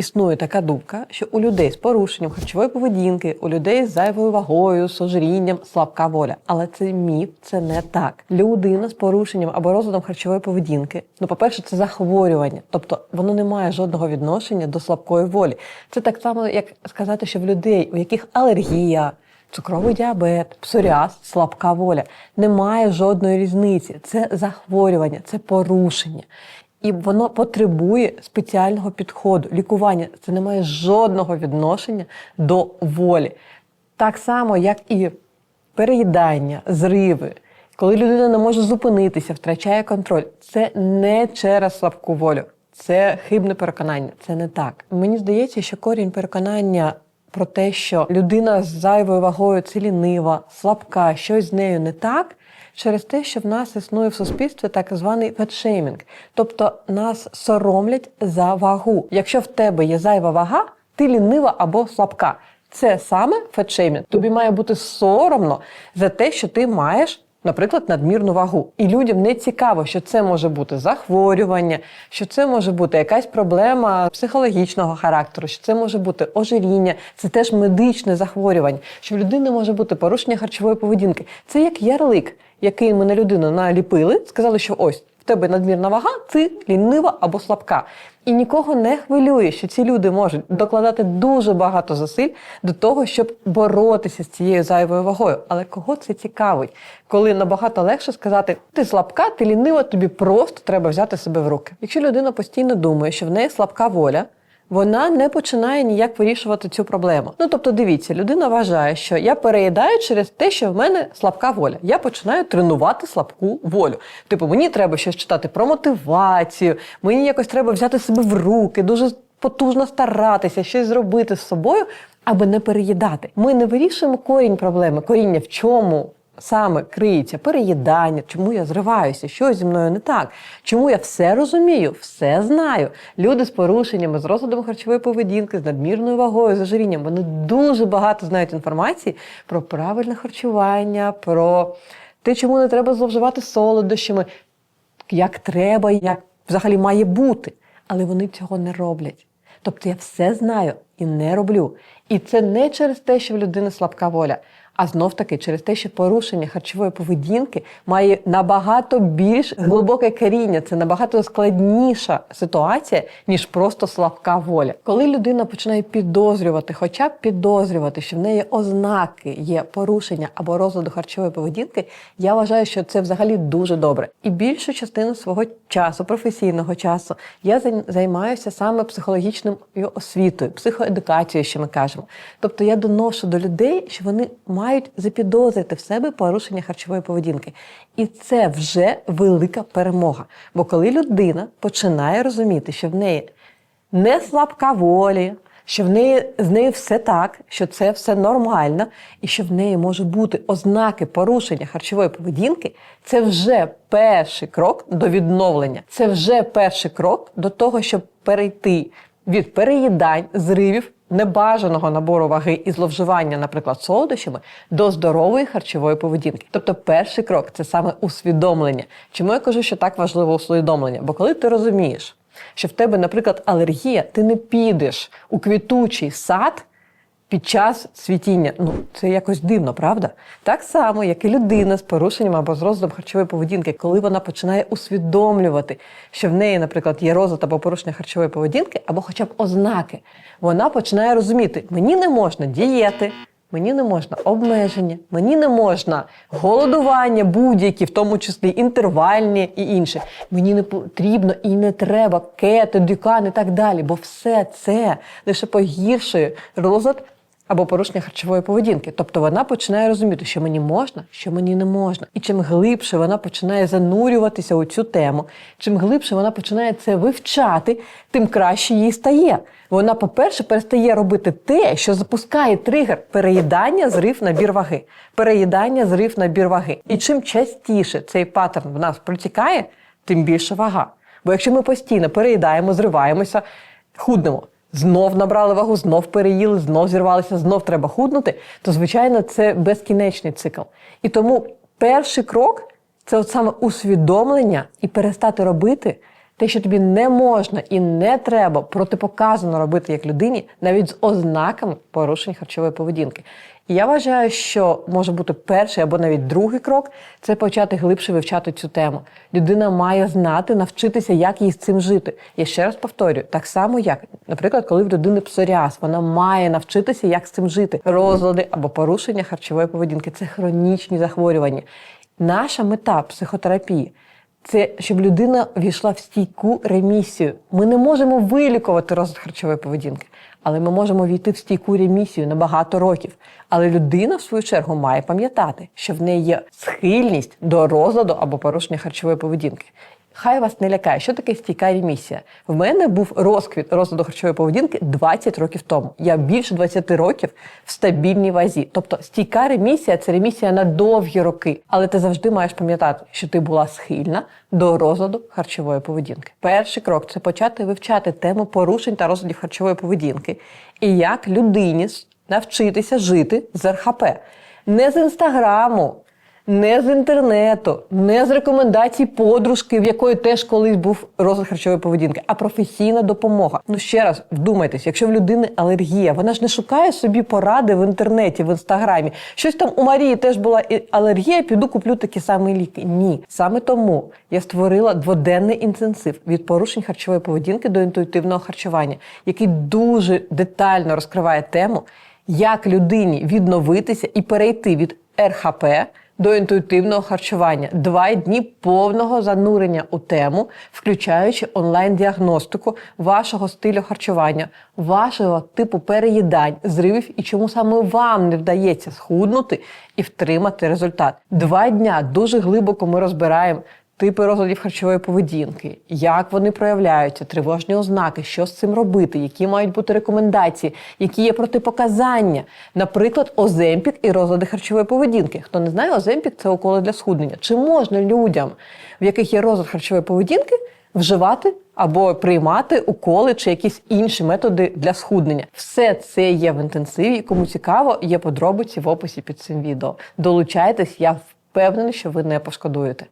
існує така думка, що у людей з порушенням харчової поведінки, у людей з зайвою вагою, з слабка воля. Але це міф, це не так. Людина з порушенням або розладом харчової поведінки, ну, по-перше, це захворювання, тобто воно не має жодного відношення до слабкої волі. Це так само, як сказати, що в людей, у яких алергія. Цукровий діабет, псоріаз, слабка воля. Немає жодної різниці. Це захворювання, це порушення. І воно потребує спеціального підходу, лікування. Це не має жодного відношення до волі. Так само, як і переїдання, зриви, коли людина не може зупинитися, втрачає контроль. Це не через слабку волю, це хибне переконання, це не так. Мені здається, що корінь переконання про те, що людина з зайвою вагою це лінива, слабка, щось з нею не так. Через те, що в нас існує в суспільстві так званий фетшеймінг, тобто нас соромлять за вагу. Якщо в тебе є зайва вага, ти лінива або слабка. Це саме фетшеймінг. Тобі має бути соромно за те, що ти маєш. Наприклад, надмірну вагу. І людям не цікаво, що це може бути захворювання, що це може бути якась проблема психологічного характеру, що це може бути ожиріння, це теж медичне захворювання, що в людини може бути порушення харчової поведінки. Це як ярлик, який ми на людину наліпили, сказали, що ось в тебе надмірна вага, ти лінива або слабка. І нікого не хвилює, що ці люди можуть докладати дуже багато зусиль до того, щоб боротися з цією зайвою вагою. Але кого це цікавить? Коли набагато легше сказати, ти слабка, ти лінива, тобі просто треба взяти себе в руки. Якщо людина постійно думає, що в неї слабка воля. Вона не починає ніяк вирішувати цю проблему. Ну тобто, дивіться, людина вважає, що я переїдаю через те, що в мене слабка воля. Я починаю тренувати слабку волю. Типу, мені треба щось читати про мотивацію, мені якось треба взяти себе в руки, дуже потужно старатися, щось зробити з собою, аби не переїдати. Ми не вирішуємо корінь проблеми. Коріння в чому? Саме криється переїдання, чому я зриваюся, що зі мною не так, чому я все розумію, все знаю. Люди з порушеннями, з розладом харчової поведінки, з надмірною вагою, з ожирінням, вони дуже багато знають інформації про правильне харчування, про те, чому не треба зловживати солодощами, як треба, як взагалі має бути. Але вони цього не роблять. Тобто я все знаю і не роблю. І це не через те, що в людини слабка воля. А знов таки через те, що порушення харчової поведінки має набагато більш глибоке коріння, це набагато складніша ситуація, ніж просто слабка воля. Коли людина починає підозрювати, хоча б підозрювати, що в неї ознаки є порушення або розладу харчової поведінки, я вважаю, що це взагалі дуже добре. І більшу частину свого часу, професійного часу, я займаюся саме психологічною освітою, психоедукацією, що ми кажемо. Тобто я доношу до людей, що вони мають запідозрити в себе порушення харчової поведінки. І це вже велика перемога. Бо коли людина починає розуміти, що в неї не слабка волі, що в неї з нею все так, що це все нормально, і що в неї може бути ознаки порушення харчової поведінки, це вже перший крок до відновлення. Це вже перший крок до того, щоб перейти від переїдань, зривів небажаного набору ваги і зловживання, наприклад, солодощами, до здорової харчової поведінки. Тобто, перший крок це саме усвідомлення. Чому я кажу, що так важливо усвідомлення? Бо коли ти розумієш, що в тебе, наприклад, алергія, ти не підеш у квітучий сад. Під час цвітіння, ну це якось дивно, правда? Так само, як і людина з порушенням або з розладом харчової поведінки, коли вона починає усвідомлювати, що в неї, наприклад, є розлад або порушення харчової поведінки, або хоча б ознаки, вона починає розуміти, мені не можна дієти, мені не можна обмеження, мені не можна голодування, будь-які, в тому числі інтервальні і інше. Мені не потрібно і не треба кето, дюкан і так далі, бо все це лише погіршує розлад або порушення харчової поведінки. Тобто вона починає розуміти, що мені можна, що мені не можна. І чим глибше вона починає занурюватися у цю тему, чим глибше вона починає це вивчати, тим краще їй стає. Вона, по-перше, перестає робити те, що запускає тригер переїдання, зрив набір ваги. Переїдання, зрив набір ваги. І чим частіше цей паттерн в нас протікає, тим більше вага. Бо якщо ми постійно переїдаємо, зриваємося, худнемо знов набрали вагу, знов переїли, знов зірвалися, знов треба худнути, то, звичайно, це безкінечний цикл. І тому перший крок це от саме усвідомлення і перестати робити те, що тобі не можна і не треба протипоказано робити як людині, навіть з ознаками порушень харчової поведінки. Я вважаю, що може бути перший або навіть другий крок це почати глибше вивчати цю тему. Людина має знати, навчитися, як їй з цим жити. Я ще раз повторюю, так само як, наприклад, коли в людини псоріаз, вона має навчитися, як з цим жити. Розлади або порушення харчової поведінки це хронічні захворювання. Наша мета психотерапії. Це щоб людина війшла в стійку ремісію. Ми не можемо вилікувати розлад харчової поведінки, але ми можемо війти в стійку ремісію на багато років. Але людина, в свою чергу, має пам'ятати, що в неї є схильність до розладу або порушення харчової поведінки. Хай вас не лякає, що таке стійка ремісія. В мене був розквіт розладу харчової поведінки 20 років тому. Я більше 20 років в стабільній вазі. Тобто стійка ремісія це ремісія на довгі роки. Але ти завжди маєш пам'ятати, що ти була схильна до розладу харчової поведінки. Перший крок це почати вивчати тему порушень та розладів харчової поведінки і як людині навчитися жити з РХП. Не з інстаграму, не з інтернету, не з рекомендацій подружки, в якої теж колись був розлад харчової поведінки, а професійна допомога. Ну ще раз вдумайтесь, якщо в людини алергія, вона ж не шукає собі поради в інтернеті, в інстаграмі. Щось там у Марії теж була алергія, піду куплю такі самі ліки. Ні, саме тому я створила дводенний інтенсив від порушень харчової поведінки до інтуїтивного харчування, який дуже детально розкриває тему, як людині відновитися і перейти від РХП до інтуїтивного харчування. Два дні повного занурення у тему, включаючи онлайн-діагностику вашого стилю харчування, вашого типу переїдань, зривів і чому саме вам не вдається схуднути і втримати результат. Два дня дуже глибоко ми розбираємо. Типи розладів харчової поведінки, як вони проявляються, тривожні ознаки, що з цим робити, які мають бути рекомендації, які є протипоказання, наприклад, оземпік і розлади харчової поведінки. Хто не знає, оземпік це уколи для схуднення. Чи можна людям, в яких є розлад харчової поведінки, вживати або приймати уколи чи якісь інші методи для схуднення? Все це є в інтенсиві. Кому цікаво, є подробиці в описі під цим відео. Долучайтесь, я впевнений, що ви не пошкодуєте.